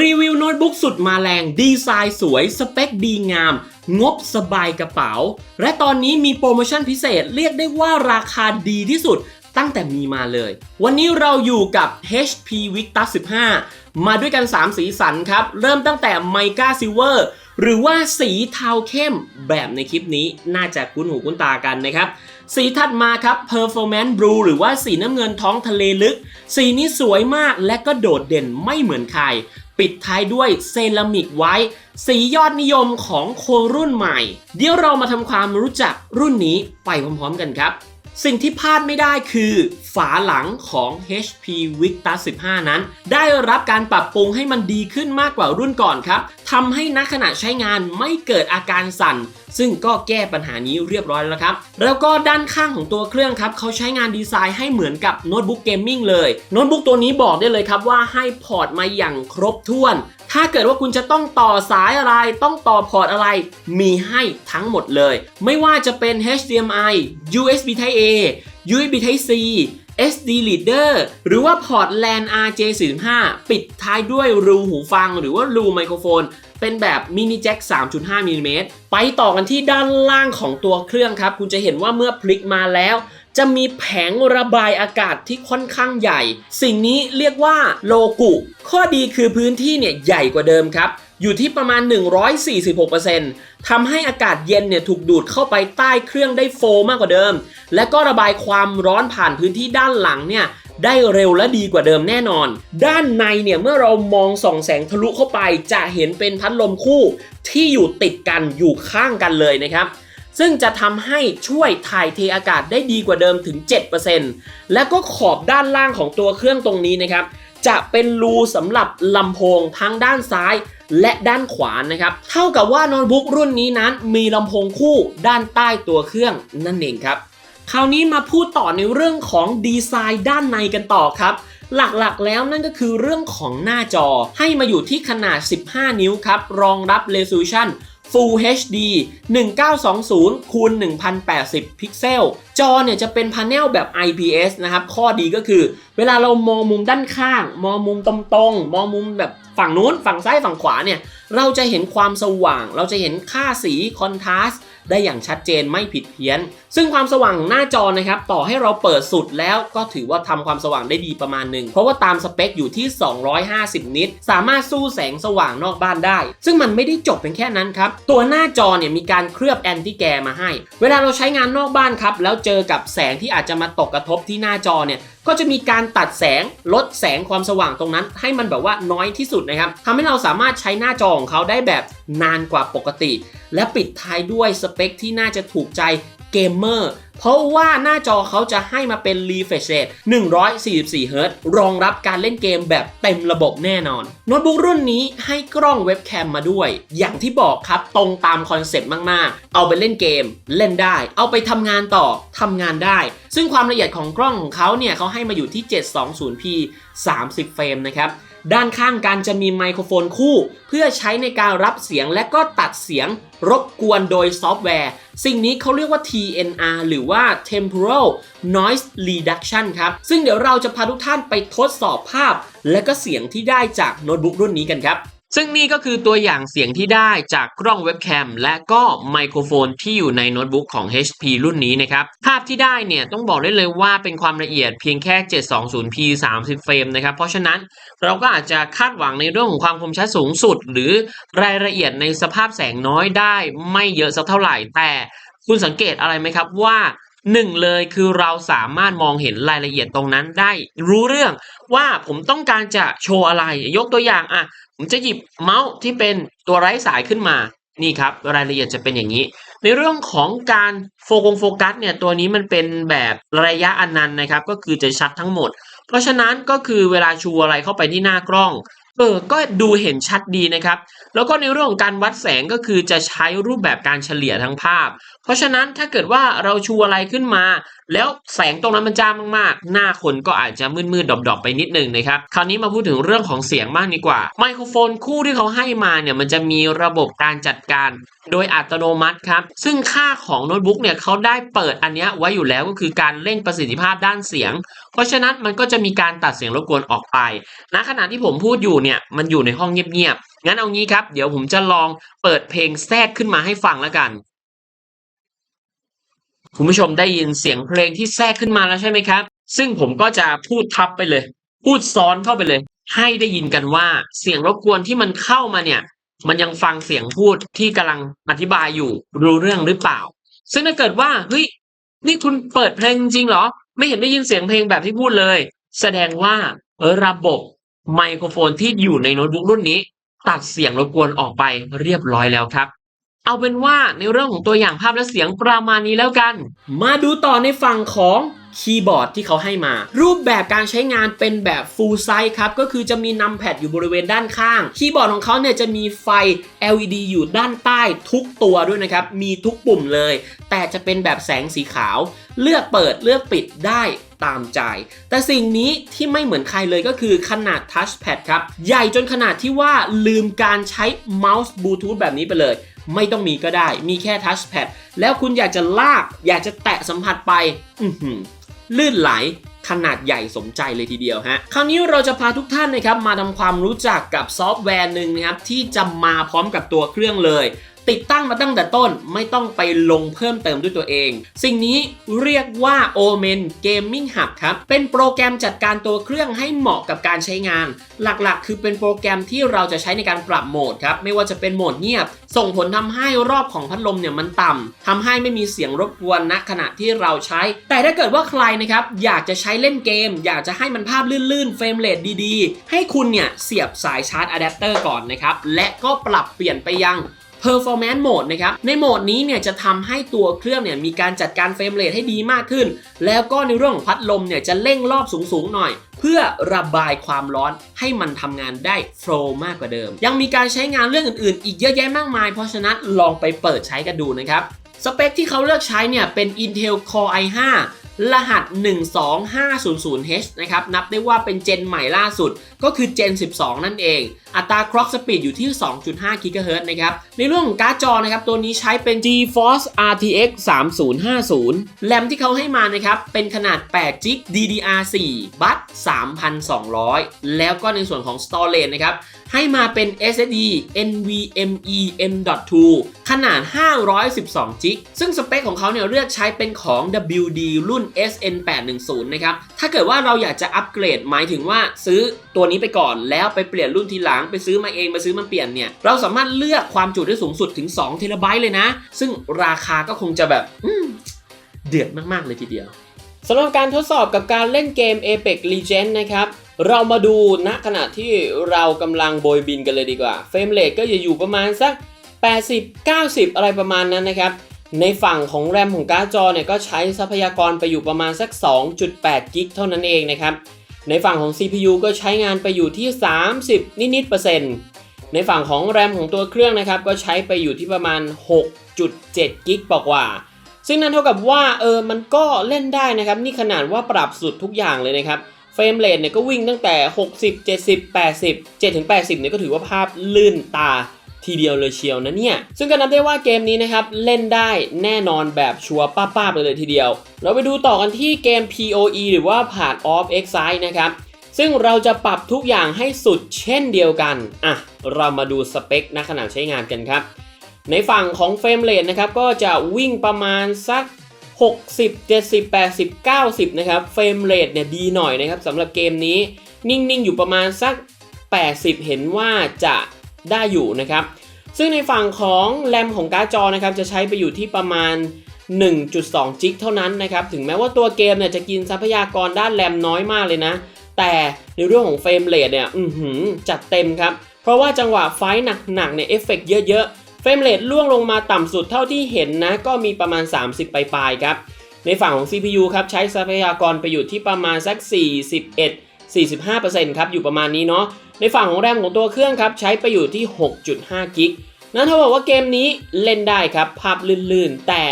รีวิวโน้ตบุ๊กสุดมาแรง ดีไซน์สวย สเปคดีงาม งบสบายกระเป๋า และตอนนี้มีโปรโมชั่นพิเศษเรียกได้ว่าราคาดีที่สุดตั้งแต่มีมาเลย วันนี้เราอยู่กับ HP Victus 15 มาด้วยกัน 3 สีสันครับ เริ่มตั้งแต่ Mica Silver หรือว่าสีเทาเข้มแบบในคลิปนี้น่าจะคุ้นหูคุ้นตากันนะครับ สีถัดมาครับ Performance Blue หรือว่าสีน้ำเงินท้องทะเลลึก สีนี้สวยมากและก็โดดเด่นไม่เหมือนใคร ปิดท้ายด้วยเซรามิกไว้ สียอดนิยมของคนรุ่นใหม่ เดี๋ยวเรามาทำความรู้จักรุ่นนี้ไปพร้อมๆกันครับ สิ่งที่พลาดไม่ได้คือ ฝาหลังของ HP Victus 15 นั้น ได้รับการปรับปรุงให้มันดีขึ้นมากกว่ารุ่นก่อนครับทำให้นักขณะใช้งานไม่เกิดอาการสั่น ซึ่งก็แก้ปัญหานี้เรียบร้อยแล้วครับ แล้วก็ด้านข้างของตัวเครื่องครับเขาใช้งานดีไซน์ให้เหมือนกับโน้ตบุ๊กเกมมิ่งเลย โน้ตบุ๊กตัวนี้บอกได้เลยครับว่าให้พอร์ตมาอย่างครบถ้วน ถ้าเกิดว่าคุณจะต้องต่อสายอะไร ต้องต่อพอร์ตอะไร มีให้ทั้งหมดเลย ไม่ว่าจะเป็น HDMI USB Type A USB Type C SD Reader หรือว่าพอร์ต LAN RJ45 ปิดท้ายด้วยรูหูฟังหรือว่ารูไมโครโฟน เป็นแบบมินิแจ็ค3.5มิลลิเมตรไปต่อกันที่ด้านล่างของตัวเครื่องครับ คุณจะเห็นว่าเมื่อพลิกมาแล้ว จะมีแผงระบายอากาศที่ค่อนข้างใหญ่ สิ่งนี้เรียกว่าโลกุ ข้อดีคือพื้นที่เนี่ยใหญ่กว่าเดิมครับ อยู่ที่ประมาณ 146%ทำให้อากาศเย็นเนี่ยถูกดูดเข้าไปใต้เครื่องได้โฟมากกว่าเดิม และก็ระบายความร้อนผ่านพื้นที่ด้านหลังเนี่ยได้เร็วและดีกว่าเดิมแน่นอน ด้านในเนี่ยเมื่อเรามองส่องแสงทะลุเข้าไป จะเห็นเป็นพัดลมคู่ที่อยู่ติดกันอยู่ข้างกันเลยนะครับ ซึ่งจะทำให้ช่วยถ่ายเทอากาศได้ดีกว่าเดิมถึง 7%และก็ขอบด้านล่างของตัวเครื่องตรงนี้นะครับ จะเป็นรูสำหรับลำโพงทั้งด้านซ้ายและด้านขวานะครับ เท่ากับว่าโน้ตบุ๊กรุ่นนี้นั้นมีลำโพงคู่ด้านใต้ตัวเครื่องนั่นเองครับคราวนี้มาพูดต่อในเรื่องของดีไซน์ด้านในกันต่อครับ หลักๆแล้วนั่นก็คือเรื่องของหน้าจอให้มาอยู่ที่ขนาด 15 นิ้วครับ รองรับ resolution Full HD 1920คูณ1080 พิกเซล จอเนี่ยจะเป็นพาเนลแบบ IPS นะครับ ข้อดีก็คือ เวลาเรามองมุมด้านข้าง มองมุมตรงๆ มองมุมแบบฝั่งนู้น ฝั่งซ้าย ฝั่งขวาเนี่ย เราจะเห็นความสว่าง เราจะเห็นค่าสีคอนทราสต์ได้อย่างชัดเจนไม่ผิดเพี้ยนซึ่งความสว่างหน้าจอนะครับต่อให้เราเปิดสุดแล้วก็ถือว่าทำความสว่างได้ดีประมาณหนึ่งเพราะว่าตามสเปคอยู่ที่ 250 นิต สามารถสู้แสงสว่างนอกบ้านได้ ซึ่งมันไม่ได้จบเป็นแค่นั้นครับ ตัวหน้าจอเนี่ยมีการเคลือบแอนติแกร์มาให้ เวลาเราใช้งานนอกบ้านครับ แล้วเจอกับแสงที่อาจจะมาตกกระทบที่หน้าจอเนี่ยก็จะมีการตัดแสงลดแสงความสว่างตรงนั้น ให้มันแบบว่าน้อยที่สุดนะครับทำให้เราสามารถใช้หน้าจอของเขาได้แบบนานกว่าปกติ และปิดท้ายด้วยสเปคที่น่าจะถูกใจ เกมเมอร์เพราะว่าหน้าจอเขาจะให้มาเป็น refresh rate 144 Hz รองรับการเล่นเกมแบบเต็มระบบแน่นอน โน้ตบุ๊กรุ่นนี้ให้กล้องเว็บแคมมาด้วย อย่างที่บอกครับตรงตามคอนเซปต์มากๆ เอาไปเล่นเกมเล่นได้ เอาไปทำงานต่อทำงานได้ ซึ่งความละเอียดของกล้องของเขาเนี่ยเขาให้มาอยู่ที่ 720p 30 เฟรมนะครับ ด้านข้างกันจะมีไมโครโฟนคู่ เพื่อใช้ในการรับเสียงและก็ตัดเสียงรบกวนโดยซอฟต์แวร์ สิ่งนี้เขาเรียกว่า TNR หรือว่า Temporal Noise Reduction ครับ ซึ่งเดี๋ยวเราจะพาทุกท่านไปทดสอบภาพ และก็เสียงที่ได้จากโน้ตบุ๊กรุ่นนี้กันครับ ซึ่งนี่ก็คือตัวอย่างเสียงที่ได้จากกล้องเว็บแคมและก็ไมโครโฟนที่อยู่ในโน้ตบุ๊กของ HP รุ่นนี้นะครับ ภาพที่ได้เนี่ยต้องบอกได้เลยว่าเป็นความละเอียดเพียงแค่ 720p 30 เฟรมนะครับ เพราะฉะนั้นเราก็อาจจะคาดหวังในเรื่องของความคมชัดสูงสุด หรือรายละเอียดในสภาพแสงน้อยได้ไม่เยอะสักเท่าไหร่แต่คุณสังเกตอะไรไหมครับว่า หนึ่งเลยคือเราสามารถมองเห็นรายละเอียดตรงนั้นได้รู้เรื่องว่าผมต้องการจะโชว์อะไร ยกตัวอย่างอะผมจะหยิบเมาส์ที่เป็นตัวไร้สายขึ้นมานี่ครับรายละเอียดจะเป็นอย่างนี้ ในเรื่องของการโฟกงโฟกัสเนี่ยตัวนี้มันเป็นแบบระยะอนันต์นะครับ ก็คือจะชัดทั้งหมด เพราะฉะนั้นก็คือเวลาชูอะไรเข้าไปที่หน้ากล้อง เออก็ดูเห็นชัดดีนะครับ แล้วก็ในเรื่องของการวัดแสงก็คือจะใช้รูปแบบการเฉลี่ยทั้งภาพ เพราะฉะนั้นถ้าเกิดว่าเราชูอะไรขึ้นมา แล้วแสงตรงนั้นมันจ้ามากๆ หน้าคนก็อาจจะมืดๆดอบๆไปนิดนึงนะครับ คราวนี้มาพูดถึงเรื่องของเสียงบ้างดีกว่า ไมโครโฟนคู่ที่เขาให้มาเนี่ยมันจะมีระบบการจัดการโดยอัตโนมัติครับ ซึ่งค่าของโน้ตบุ๊กเนี่ยเขาได้เปิดอันนี้ไว้อยู่แล้วก็คือการเร่งประสิทธิภาพด้านเสียง เพราะฉะนั้นมันก็จะมีการตัดเสียงรบกวนออกไปณขณะที่ผมพูดอยู่เนี่ยมันอยู่ในห้องเงียบๆงั้นเอางี้ครับ เดี๋ยวผมจะลองเปิดเพลงแทรกขึ้นมาให้ฟังแล้วกัน คุณผู้ชมได้ยินเสียงเพลงที่แทรกขึ้นมาแล้วใช่ไหมครับ ซึ่งผมก็จะพูดทับไปเลย พูดซ้อนเข้าไปเลย ให้ได้ยินกันว่าเสียงรบกวนที่มันเข้ามาเนี่ย มันยังฟังเสียงพูดที่กำลังอธิบายอยู่รู้เรื่องหรือเปล่า ซึ่งถ้าเกิดว่าเฮ้ยนี่คุณเปิดเพลงจริงเหรอ ไม่เห็นได้ยินเสียงเพลงแบบที่พูดเลย แสดงว่าระบบ ไมโครโฟนที่อยู่ในโน้ตบุ๊กรุ่นนี้ ตัดเสียงรบกวนออกไปเรียบร้อยแล้วครับ เอาเป็นว่าในเรื่องของตัวอย่างภาพและเสียงประมาณนี้แล้วกัน มาดูต่อในฝั่งของคีย์บอร์ดที่เขาให้มา รูปแบบการใช้งานเป็นแบบ full size ครับ ก็คือจะมีนัมแพดอยู่บริเวณด้านข้าง คีย์บอร์ดของเขาเนี่ยจะมีไฟ LED อยู่ด้านใต้ทุกตัวด้วยนะครับ มีทุกปุ่มเลย แต่จะเป็นแบบแสงสีขาว เลือกเปิดเลือกปิดได้ ตามใจ แต่สิ่งนี้ที่ไม่เหมือนใครเลยก็คือขนาดทัชแพดครับ ใหญ่จนขนาดที่ว่าลืมการใช้เมาส์บลูทูธแบบนี้ไปเลย ไม่ต้องมีก็ได้ มีแค่ทัชแพดแล้วคุณอยากจะลาก อยากจะแตะสัมผัสไป อือหือลื่นไหลขนาดใหญ่สมใจเลยทีเดียวฮะ คราวนี้เราจะพาทุกท่านนะครับมาทำความรู้จักกับซอฟต์แวร์หนึ่งนะครับที่จะมาพร้อมกับตัวเครื่องเลย ติดตั้งมาตั้งแต่ต้นไม่ต้องไปลงเพิ่มเติมด้วยตัวเอง สิ่งนี้เรียกว่า Omen Gaming Hub ครับ เป็นโปรแกรมจัดการตัวเครื่องให้เหมาะกับการใช้งาน หลักๆ คือเป็นโปรแกรมที่เราจะใช้ในการปรับโหมดครับ ไม่ว่าจะเป็นโหมดเงียบ ส่งผลทำให้รอบของพัดลมเนี่ยมันต่ำทำให้ไม่มีเสียงรบกวนณขณะที่เราใช้ แต่ถ้าเกิดว่าใครนะครับอยากจะใช้เล่นเกม อยากจะให้มันภาพลื่นๆเฟรมเรทดีๆ ให้คุณเนี่ยเสียบสายชาร์จอะแดปเตอร์ก่อนนะครับและก็ปรับเปลี่ยนไปยัง Performance Mode นะครับ ในโหมดนี้เนี่ยจะทำให้ตัวเครื่องเนี่ยมีการจัดการเฟรมเรทให้ดีมากขึ้น แล้วก็ในเรื่องของพัดลมเนี่ยจะเร่งรอบสูงๆหน่อยเพื่อระบายความร้อนให้มันทำงานได้โฟล์มากกว่าเดิม ยังมีการใช้งานเรื่องอื่นๆ อีกเยอะแยะมากมาย เพราะฉะนั้นลองไปเปิดใช้กันดูนะครับ สเปคที่เขาเลือกใช้เนี่ยเป็น Intel Core i5 รหัส 12500H นะครับ นับได้ว่าเป็นเจนใหม่ล่าสุด ก็คือเจน 12 นั่นเอง อัตรา clock speed อยู่ที่ 2.5 GHz นะครับ ในเรื่องของการ์ดจอนะครับ ตัวนี้ใช้เป็น GeForce RTX 3050 แรมที่เขาให้มานะครับ เป็นขนาด8 GB DDR4 บัต3,200 แล้วก็ในส่วนของ storage นะครับ ให้มาเป็น SSD NVMe M.2 ขนาด 512 g b ซึ่งสเปคของเขาเนี่ยเลือกใช้เป็นของ WD รุ่น SN810 นะครับ ถ้าเกิดว่าเราอยากจะอัปเกรดหมายถึงว่าซื้อตัวนี้ไปก่อนแล้วไปเปลี่ยนรุ่นทีหลังไปซื้อมาเองมาซื้อมาเปลี่ยนเนี่ย เราสามารถเลือกความจุได้สูงสุดถึง2 t b เลยนะ ซึ่งราคาก็คงจะแบบเดือดมากๆเลยทีเดียวสำหรับการทดสอบกับการเล่นเกม Apex Legends นะครับเรามาดูณขณะที่เรากำลังโบยบินกันเลยดีกว่า เฟรมเรทก็จะอยู่ประมาณสัก 80 90 อะไรประมาณนั้นนะครับ ในฝั่งของแรมของการ์ดจอเนี่ยก็ใช้ทรัพยากรไปอยู่ประมาณสัก 2.8 กิกเท่านั้นเองนะครับ ในฝั่งของ CPU ก็ใช้งานไปอยู่ที่ 30 นิดๆเปอร์เซ็นต์ ในฝั่งของแรมของตัวเครื่องนะครับ ก็ใช้ไปอยู่ที่ประมาณ 6.7 กิกกว่า ซึ่งนั่นเท่ากับว่าเออมันก็เล่นได้นะครับ นี่ขนาดว่าปรับสุดทุกอย่างเลยนะครับเฟรมเรทเนี่ยก็วิ่งตั้งแต่ 60 70 80 7-80เนี่ยก็ถือว่าภาพลื่นตา ทีเดียวเลยเชียวนะเนี่ย ซึ่งก็นับได้ว่าเกมนี้นะครับ เล่นได้แน่นอนแบบชัวร์ป้าๆไปเลยทีเดียว เราไปดูต่อกันที่เกม POE หรือว่า Path of Exile นะครับซึ่งเราจะปรับทุกอย่างให้สุดเช่นเดียวกัน อะ เรามาดูสเปคณขณะใช้งานกันครับ ในฝั่งของเฟรมเรทนะครับ ก็จะวิ่งประมาณสัก 60 70 80 90 นะครับ เฟรมเรทเนี่ยดีหน่อยนะครับสำหรับเกมนี้ นิ่ง ๆ อยู่ประมาณสัก 80 เห็นว่าจะได้อยู่นะครับ ซึ่งในฝั่งของแรมของการ์ดจอนะครับจะใช้ไปอยู่ที่ประมาณ 1.2 จิกเท่านั้นนะครับถึงแม้ว่าตัวเกมเนี่ยจะกินทรัพยากรด้านแรมน้อยมากเลยนะ แต่ในเรื่องของเฟรมเรทเนี่ยอือหือจัดเต็มครับ เพราะว่าจังหวะไฟหนักๆเนี่ยเอฟเฟกต์เยอะๆ เฟรมเรทล่วงลงมาต่ำสุดเท่าที่เห็นนะ ก็มีประมาณ 30 ปลายๆครับ ในฝั่งของ CPU ครับใช้ทรัพยากรไปอยู่ที่ประมาณสัก 41 45%ครับอยู่ประมาณนี้เนาะในฝั่งของแรมของตัวเครื่องครับใช้ไปอยู่ที่ 6.5 กิกนั่นเท่ากับว่าเกมนี้เล่นได้ครับ ภาพลื่นๆ แต่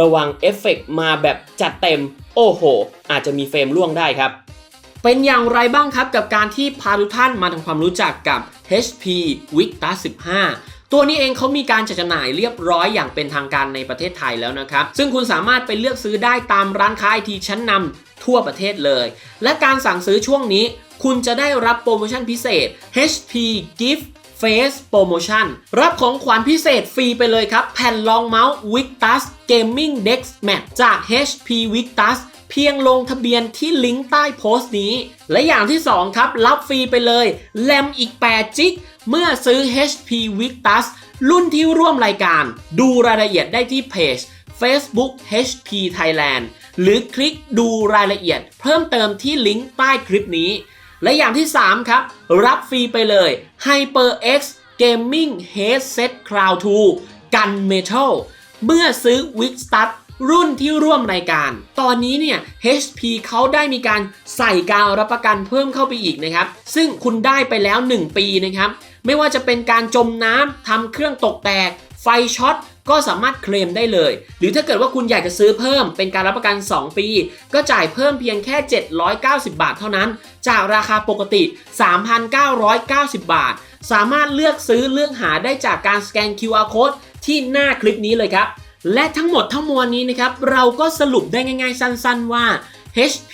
ระวังเอฟเฟกต์มาแบบจัดเต็ม โอ้โห อาจจะมีเฟรมล่วงได้ครับ เป็นอย่างไรบ้างครับกับการที่พาทุกท่านมาทำความรู้จักกับ HP Victus 15ตัวนี้เองเขามีการจัดจำหน่ายเรียบร้อยอย่างเป็นทางการในประเทศไทยแล้วนะครับ ซึ่งคุณสามารถไปเลือกซื้อได้ตามร้านค้าไอทีชั้นนำ ทั่วประเทศเลย และการสั่งซื้อช่วงนี้ คุณจะได้รับโปรโมชั่นพิเศษ HP Gift Face Promotion รับของขวัญพิเศษฟรีไปเลยครับ แผ่นรองเมาส์ Victus Gaming Dex Mat จาก HP Victus เพียงลงทะเบียนที่ลิงก์ใต้โพสต์นี้ และอย่างที่ 2 ครับ รับฟรีไปเลย แรมอีก 8 จิก เมื่อซื้อ HP Victus รุ่นที่ร่วมรายการ ดูรายละเอียดได้ที่เพจ Facebook HP Thailand หรือคลิกดูรายละเอียด เพิ่มเติมที่ลิงก์ใต้คลิปนี้ และอย่างที่ 3 ครับ รับฟรีไปเลย HyperX Gaming Headset Cloud 2 กันเมทัลเมื่อซื้อ w i x s t a r รุ่นที่ร่วมรายการ ตอนนี้เนี่ย HP เขาได้มีการใส่การรับประกันเพิ่มเข้าไปอีกนะครับ ซึ่งคุณได้ไปแล้ว 1 ปีนะครับ ไม่ว่าจะเป็นการจมน้ำทำเครื่องตกแตก ไฟช็อต ก็สามารถเคลมได้เลย หรือถ้าเกิดว่าคุณอยากจะซื้อเพิ่มเป็นการรับประกัน 2 ปี ก็จ่ายเพิ่มเพียงแค่ 790 บาทเท่านั้น จากราคาปกติ 3,990 บาท สามารถเลือกซื้อเลือกหาได้จากการสแกน QR code ที่หน้าคลิปนี้เลยครับและทั้งหมดทั้งมวลนี้นะครับเราก็สรุปได้ง่ายๆ สั้น ๆ ว่า HP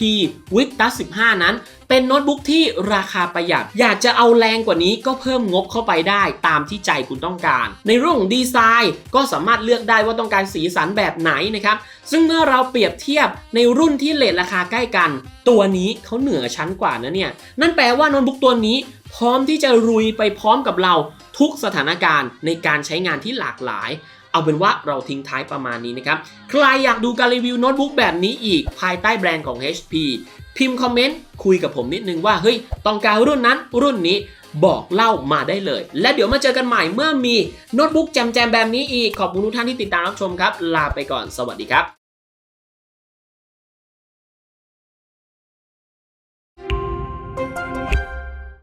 Victus 15 นั้น เป็นโน้ตบุ๊กที่ราคาประหยัด อยากจะเอาแรงกว่านี้ก็เพิ่มงบเข้าไปได้ตามที่ใจคุณต้องการ ในเรื่องของดีไซน์ก็สามารถเลือกได้ว่าต้องการสีสันแบบไหนนะครับ ซึ่งเมื่อเราเปรียบเทียบในรุ่นที่เลทราคาใกล้กัน ตัวนี้เขาเหนือชั้นกว่านะเนี่ย นั่นแปลว่าโน้ตบุ๊กตัวนี้ พร้อมที่จะรุยไปพร้อมกับเราทุกสถานการณ์ในการใช้งานที่หลากหลาย เอาเป็นว่าเราทิ้งท้ายประมาณนี้นะครับ ใครอยากดูการรีวิวโน้ตบุ๊กแบบนี้อีกภายใต้แบรนด์ของ HP พิมพ์คอมเมนต์คุยกับผมนิดนึงว่าเฮ้ยต้องการรุ่นนั้นรุ่นนี้บอกเล่ามาได้เลย และเดี๋ยวมาเจอกันใหม่เมื่อมีโน้ตบุ๊กแจมแจมแบบนี้อีก ขอบคุณทุกท่านที่ติดตามรับชมครับ ลาไปก่อนสวัสดีครับ